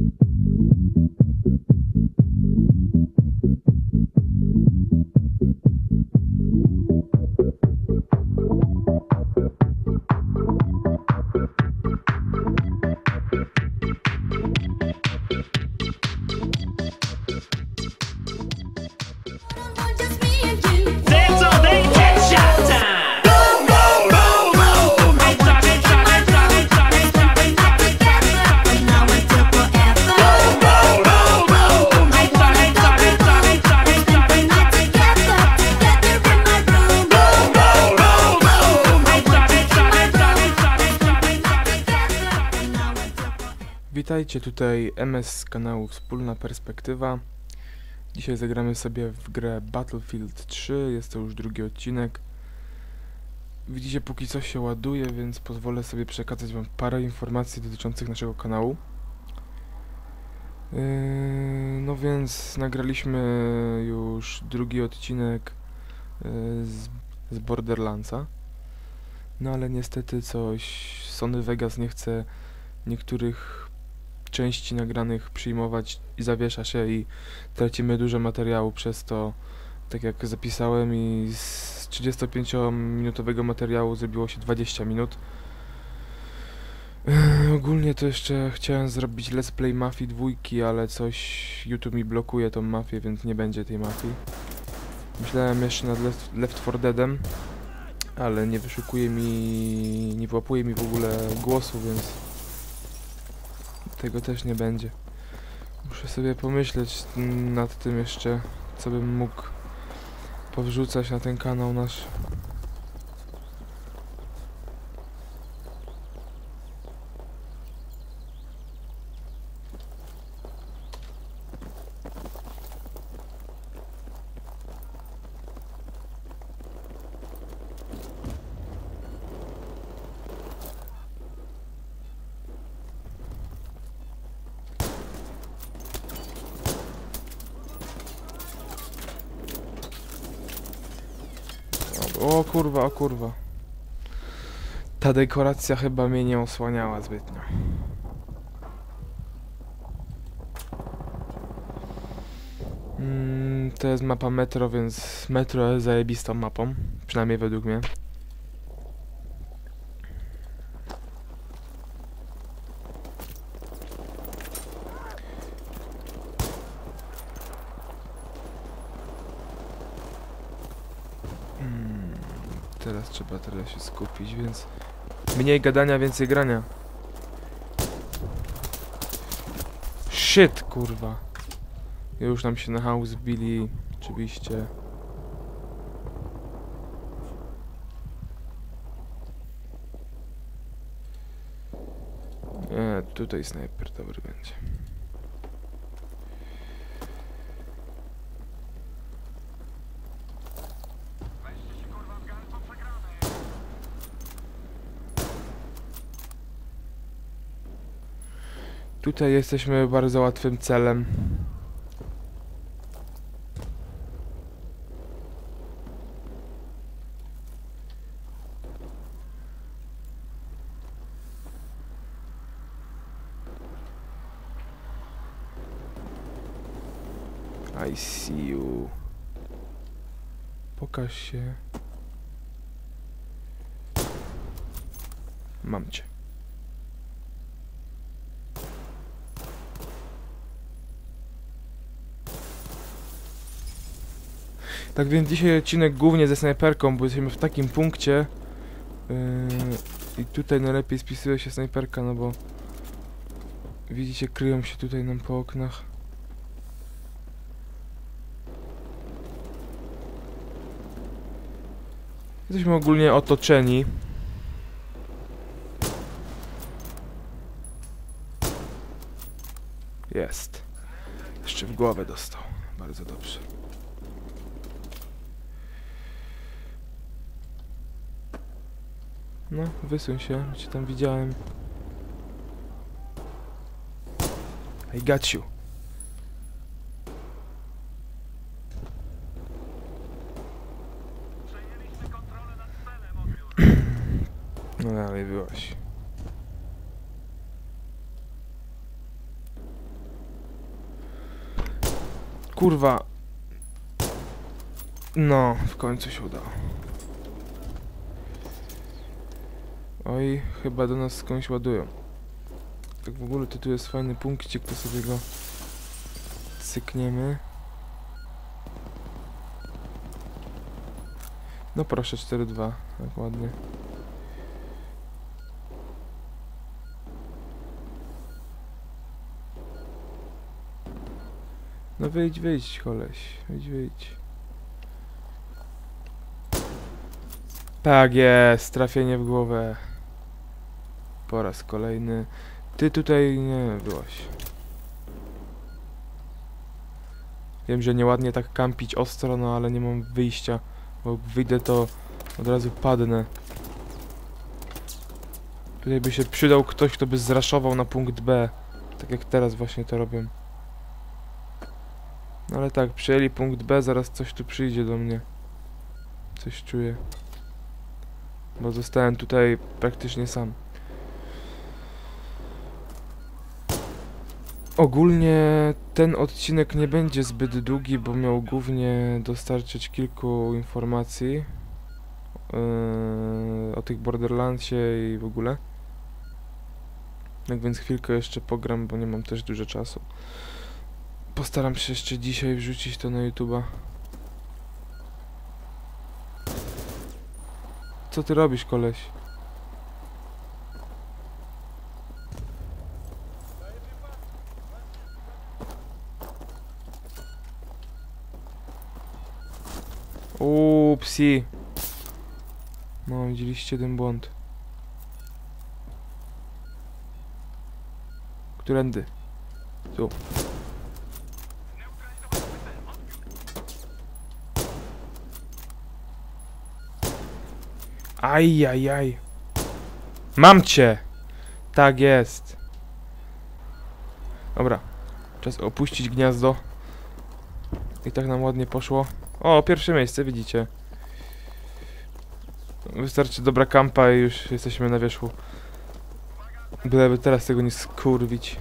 Thank you. Witajcie tutaj MS z kanału Wspólna Perspektywa. Dzisiaj zagramy sobie w grę Battlefield 3, jest to już drugi odcinek. Widzicie, póki co się ładuje, więc pozwolę sobie przekazać wam parę informacji dotyczących naszego kanału. Yy, no więc nagraliśmy już drugi odcinek yy, z, z Borderlandsa. No ale niestety coś Sony Vegas nie chce niektórych części nagranych przyjmować i zawiesza się i tracimy dużo materiału przez to, tak jak zapisałem i z 35-minutowego materiału zrobiło się 20 minut. Ogólnie to jeszcze chciałem zrobić Let's Play Mafii dwójki, ale coś YouTube mi blokuje tą mafię, więc nie będzie tej mafii. Myślałem jeszcze nad Left, Left 4 Deadem, ale nie wyszukuje mi, nie włapuje mi w ogóle głosu, więc tego też nie będzie. Muszę sobie pomyśleć nad tym jeszcze, co bym mógł powrzucać na ten kanał nasz. O kurwa, o kurwa. Ta dekoracja chyba mnie nie osłaniała zbytnio. Mm, to jest mapa metro, więc metro jest zajebistą mapą. Przynajmniej według mnie. Mm, teraz trzeba teraz się skupić, więc mniej gadania, więcej grania. Shit, kurwa. Już nam się na house bili, oczywiście. Nie, tutaj snajper dobry będzie. Tutaj jesteśmy bardzo łatwym celem. I see you. Pokaż się. Mam cię. Tak więc dzisiaj odcinek głównie ze snajperką, bo jesteśmy w takim punkcie. Yy, I tutaj najlepiej spisuje się snajperka, no bo widzicie, kryją się tutaj nam po oknach. Jesteśmy ogólnie otoczeni. Jest. Jeszcze w głowę dostał. Bardzo dobrze. No, wysuń się, cię tam widziałem. I got you. No dalej byłaś. kurwa. No, w końcu się udało. Oj, chyba do nas skądś ładują. Tak w ogóle to tu jest fajny punkcik, to sobie go cykniemy. No proszę, 4-2, tak ładnie. No wyjdź, wyjdź, koleś. Wyjdź, wyjdź. Tak jest, trafienie w głowę. Po raz kolejny. Ty tutaj nie byłaś. Wiem, że nieładnie tak kampić ostro, no ale nie mam wyjścia. Bo wyjdę to od razu padnę. Tutaj by się przydał ktoś, kto by zraszował na punkt B. Tak jak teraz właśnie to robią. No ale tak, przyjęli punkt B, zaraz coś tu przyjdzie do mnie. Coś czuję. Bo zostałem tutaj praktycznie sam. Ogólnie ten odcinek nie będzie zbyt długi, bo miał głównie dostarczyć kilku informacji yy, o tych Borderlandsie i w ogóle. Tak więc chwilkę jeszcze pogram, bo nie mam też dużo czasu. Postaram się jeszcze dzisiaj wrzucić to na YouTube'a. Co ty robisz, koleś? Upsi. No, widzieliście ten błąd. Którędy? Tu. Aj, aj, aj. Mam cię! Tak jest. Dobra. Czas opuścić gniazdo. I tak nam ładnie poszło. O, pierwsze miejsce, widzicie. Wystarczy dobra kampa i już jesteśmy na wierzchu. Byleby teraz tego nie skurwić.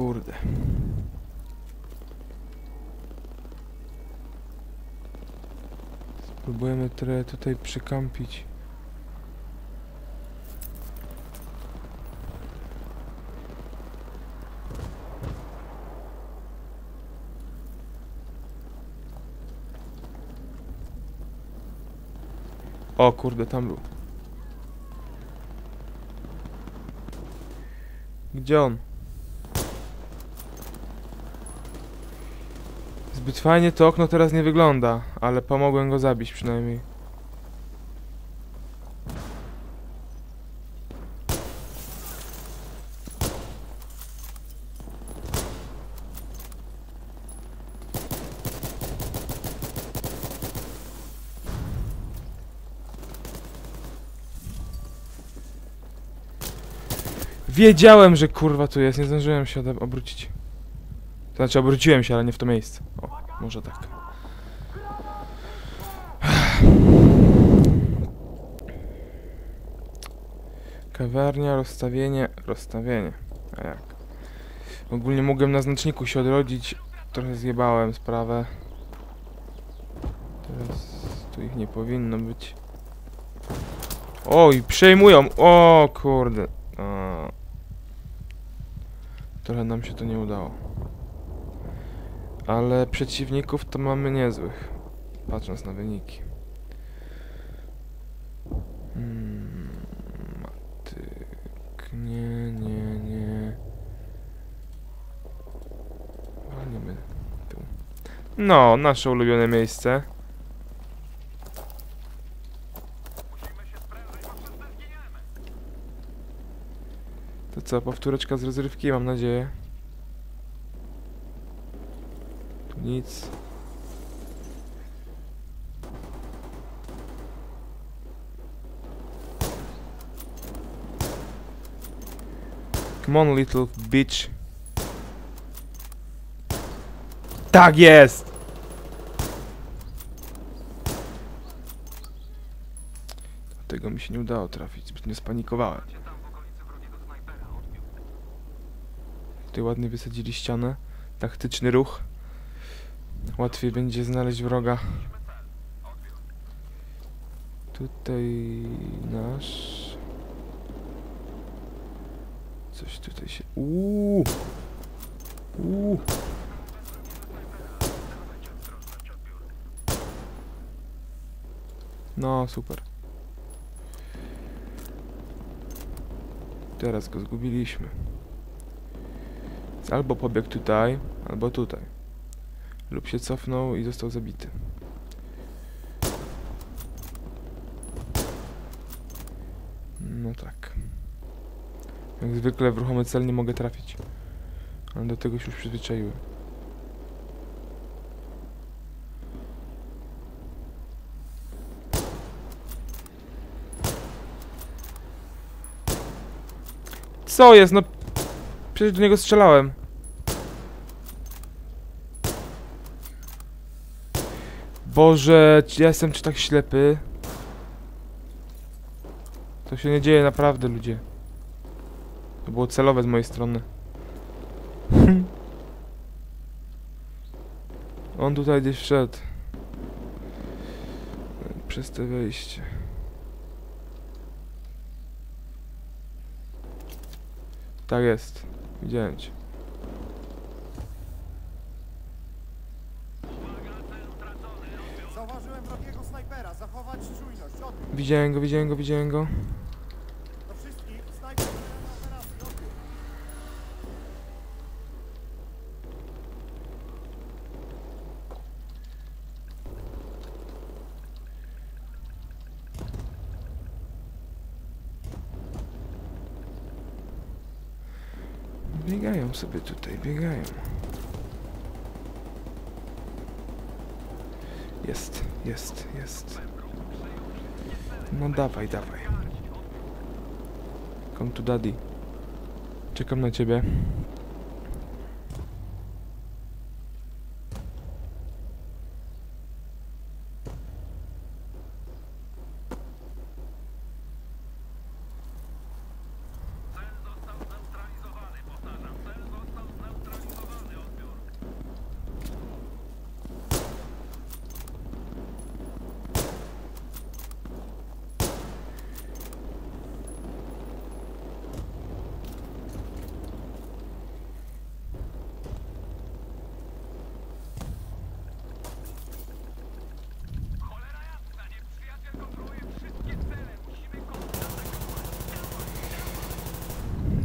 Kurde. Spróbujemy trochę tutaj przykampić. O kurde, tam był. Gdzie on? Zbyt fajnie to okno teraz nie wygląda, ale pomogłem go zabić przynajmniej. Wiedziałem, że kurwa tu jest, nie zdążyłem się obrócić. Znaczy obróciłem się, ale nie w to miejsce. O, może tak. Kawiarnia, rozstawienie, rozstawienie. A jak? Ogólnie mogłem na znaczniku się odrodzić. Trochę zjebałem sprawę. Teraz tu ich nie powinno być. Oj, przejmują! O kurde. A. Trochę nam się to nie udało. Ale przeciwników to mamy niezłych, patrząc na wyniki. Hmm, matyk, nie, nie, nie. Walniemy tu. No, nasze ulubione miejsce. To co, powtóreczka z rozrywki, mam nadzieję. Nic. Come on, little bitch. Tak jest! Tego mi się nie udało trafić, zbytnio spanikowałem. Tutaj ładnie wysadzili ścianę. Taktyczny ruch. Łatwiej będzie znaleźć wroga. Tutaj nasz. Coś tutaj się. Uuu! Uuu! No, super. Teraz go zgubiliśmy. Albo pobiegł tutaj, albo tutaj. Lub się cofnął i został zabity. No tak. Jak zwykle w ruchomy cel nie mogę trafić. Ale do tego się już przyzwyczaiłem. Co jest? No przecież do niego strzelałem. Boże, ja jestem czy tak ślepy? To się nie dzieje naprawdę, ludzie. To było celowe z mojej strony. On tutaj gdzieś wszedł. Przez te wejście. Tak jest. Widziałem cię. Widziałem go, widziałem go, widziałem go. Biegają sobie tutaj, biegają. Jest, jest, jest. No dawaj, dawaj. Come to daddy. Czekam na ciebie.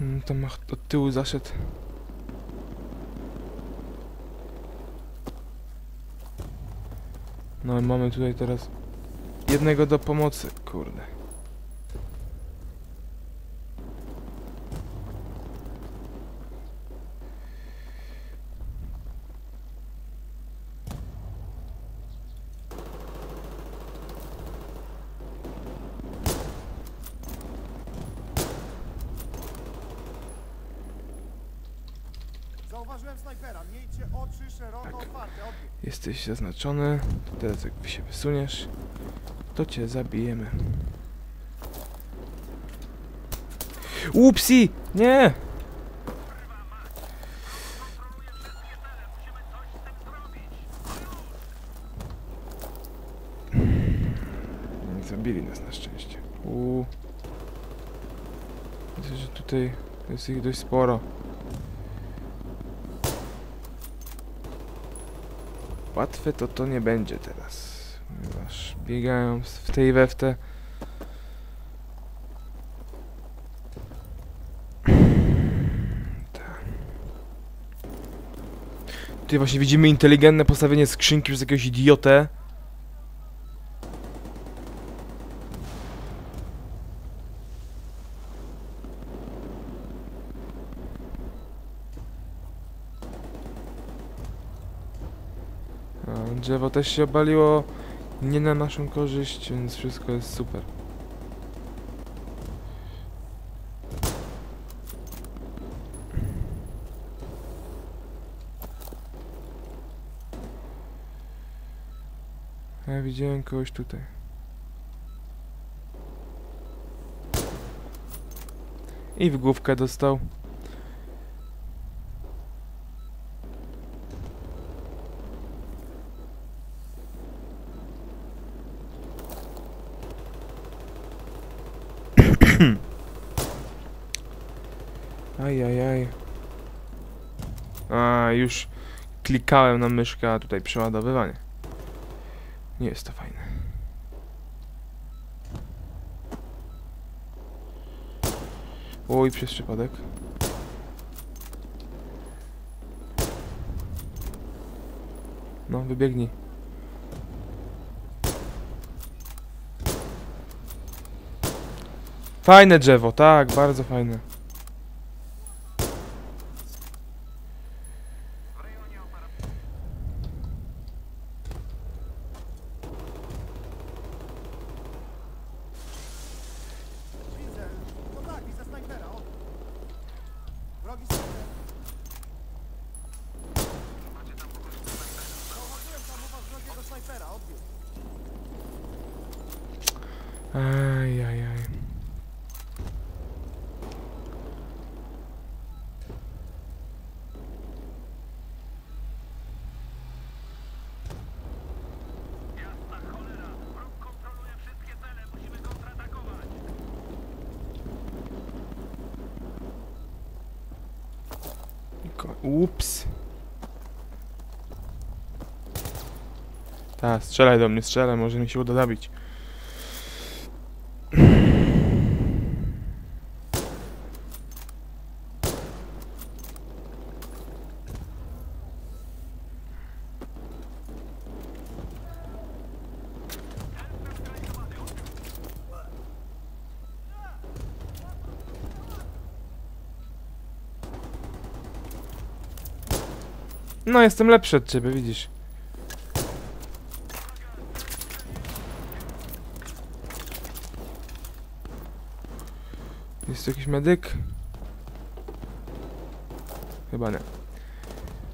Mm, Tam od tyłu zaszedł. No i mamy tutaj teraz jednego do pomocy, kurde. Zauważyłem snajpera. Miejcie oczy szeroko Tak. otwarte. Jesteś zaznaczony. Teraz jak się wysuniesz, to cię zabijemy. Upsi! Nie! Nie zabili nas na szczęście. Uuu. Widzę, że tutaj jest ich dość sporo. Łatwe to to nie będzie teraz. Ponieważ biegają w tej we. Tak. Tutaj właśnie widzimy inteligentne postawienie skrzynki przez jakiegoś idiotę. A drzewo też się obaliło nie na naszą korzyść, więc wszystko jest super. Ja widziałem kogoś tutaj. I w główkę dostał. Ajajaj. A, już klikałem na myszkę, a tutaj przeładowywanie. Nie jest to fajne. Oj, przez przypadek. No, wybiegnij. Fajne drzewo, tak, bardzo fajne. Widzę. No tak, i ze snajpera. O. Wrogi snajper. Zauważyłem tam u was wrogiego snajpera. Odbiór. Ajajaj. Ko- Ups. Ta, strzelaj do mnie, strzelaj, może mi się uda zabić. No, jestem lepszy od ciebie, widzisz. Jest tu jakiś medyk? Chyba nie.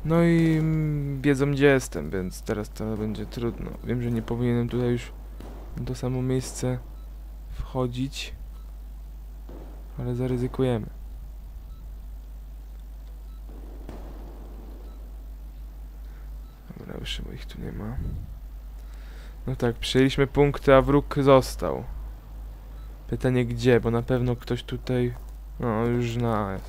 No i mm, wiedzą gdzie jestem, więc teraz to będzie trudno. Wiem, że nie powinienem tutaj już to samo miejsce wchodzić. Ale zaryzykujemy. Już chyba ich tu nie ma. No tak, przyjęliśmy punkty, a wróg został. Pytanie gdzie, bo na pewno ktoś tutaj... No, już na...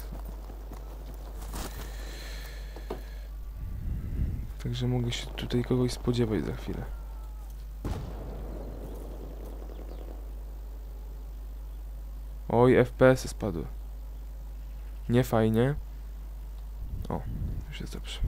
Także mogę się tutaj kogoś spodziewać za chwilę. Oj, FPS -y spadły. Nie fajnie. O, już jest dobrze.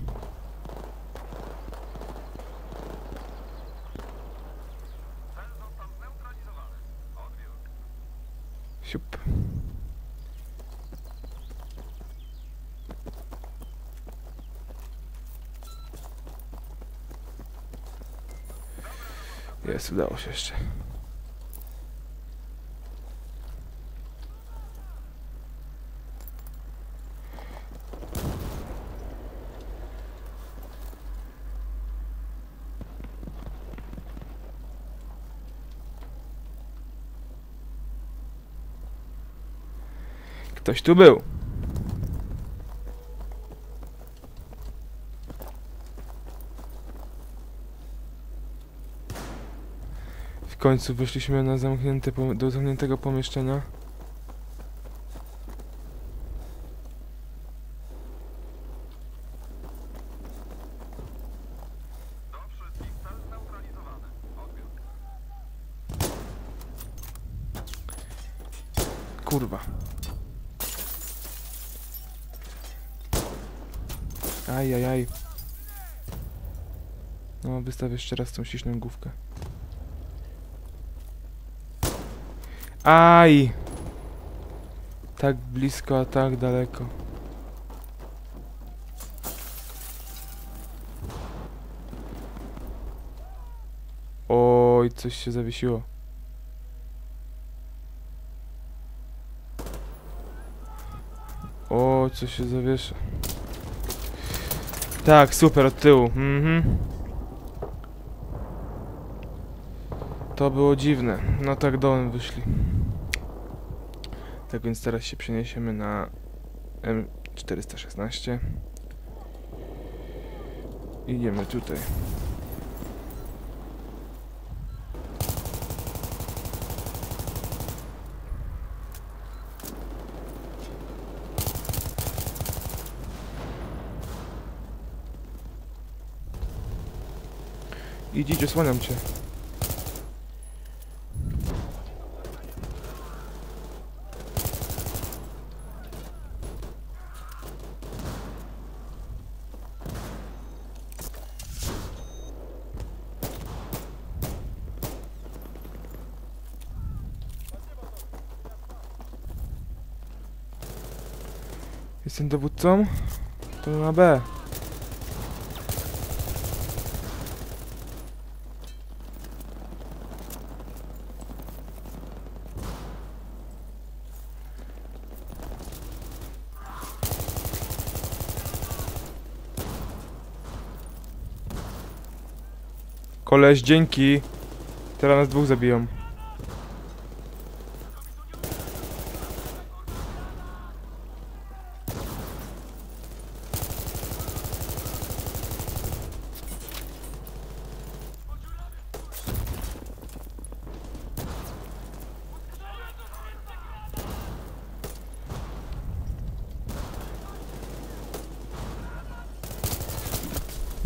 Jest, udało się jeszcze. Ktoś tu był. Końcu wyszliśmy na zamknięte do zamkniętego pomieszczenia. Kurwa. Aj, aj, aj. No, wystaw jeszcze raz tą śliczną główkę. Aj! Tak blisko, a tak daleko. Oj, coś się zawiesiło. O, coś się zawiesza. Tak, super, od tyłu. Mhm. To było dziwne. No tak dołem wyszli. Tak więc teraz się przeniesiemy na M416. Idziemy tutaj. Idź, idź, osłaniam cię. Jestem dowódcą? To na B. Koleś, dzięki. Teraz nas dwóch zabiją.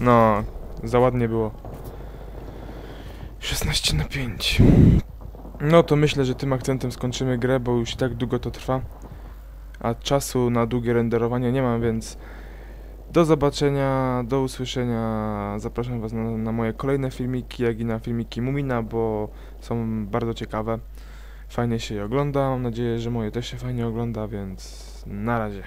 No, za ładnie było. 16 na 5. No to myślę, że tym akcentem skończymy grę, bo już tak długo to trwa. A czasu na długie renderowanie nie mam, więc do zobaczenia, do usłyszenia. Zapraszam Was na, na moje kolejne filmiki, jak i na filmiki Mumina, bo są bardzo ciekawe. Fajnie się je ogląda. Mam nadzieję, że moje też się fajnie ogląda, więc na razie.